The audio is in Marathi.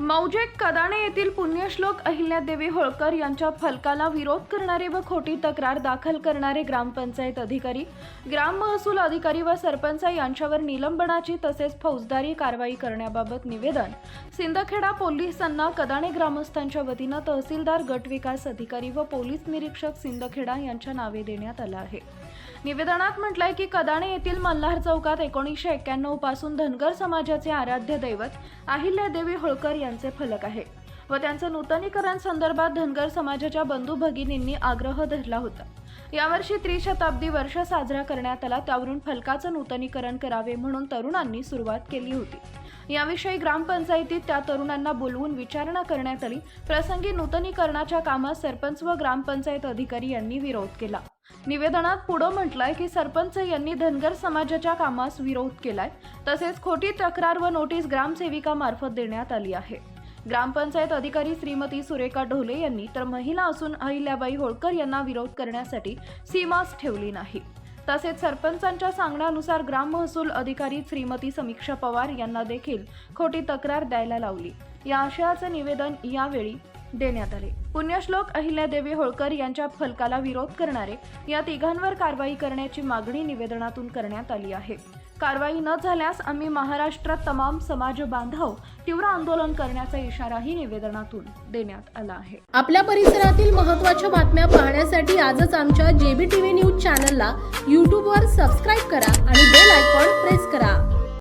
मौजे कदाणे येथील पुण्यश्लोक अहिल्यादेवी होळकर यांच्या फलकाला विरोध करणारे व खोटी तक्रार दाखल करणारे ग्रामपंचायत अधिकारी ग्राम महसूल अधिकारी व सरपंच यांच्यावर निलंबनाची तसेच फौजदारी कारवाई करण्याबाबत निवेदन. सिंदखेडा पोलिसांना कदाणे ग्रामस्थांच्या वतीनं तहसीलदार गट विकास अधिकारी व पोलीस निरीक्षक सिंदखेडा यांच्या नावे देण्यात आलं आहे. निवेदनात म्हटलंय की कदाणे येथील मल्हार चौकात एकोणीसशे एक्क्याण्णवपासून धनगर समाजाचे आराध्य दैवत अहिल्यादेवी होळकर यांचे फलक आहे. व त्यांचं नूतनीकरण संदर्भात धनगर समाजाच्या बंधू भगिनींनी आग्रह धरला होता. यावर्षी त्रिशताब्दी वर्ष साजरा करण्यात आला त्यावरून फलकाचं नूतनीकरण करावे म्हणून तरुणांनी सुरुवात केली होती. याविषयी ग्रामपंचायतीत त्या तरुणांना बोलवून विचारणा करण्यात आली. प्रसंगी नूतनीकरणाच्या कामास सरपंच व ग्रामपंचायत अधिकारी यांनी विरोध केला. निवेदनात पुढं म्हटलंय की सरपंच यांनी धनगर समाजाच्या कामास विरोध केलाय. तसेच खोटी तक्रार व नोटीस ग्रामसेविका मार्फत देण्यात आली आहे. ग्रामपंचायत अधिकारी श्रीमती सुरेखा ढोले यांनी तर महिला असून अहिल्याबाई होळकर यांना विरोध करण्यासाठी सीमाच ठेवली नाही. तसेच सरपंचांच्या सांगण्यानुसार ग्राम महसूल अधिकारी श्रीमती समीक्षा पवार यांना देखील खोटी तक्रार द्यायला लावली. या आशयाचे निवेदन यावेळी देण्यात आले. पुण्यश्लोक अहिल्यादेवी होळकर यांच्या फलकाला विरोध करणारे या तिघांवर कारवाई करण्याची मागणी निवेदनातून करण्यात आली आहे. कारवाई न झाल्यास आम्ही महाराष्ट्रात तमाम समाज बांधव तीव्र आंदोलन करण्याचा इशाराही निवेदनातून देण्यात आला आहे. आपल्या परिसरातील महत्त्वाच्या बातम्या पाहण्यासाठी आजच आमच्या जेबी टीव्ही न्यूज चॅनलला यूट्यूबवर सबस्क्राईब करा आणि बेल आयकॉन प्रेस करा.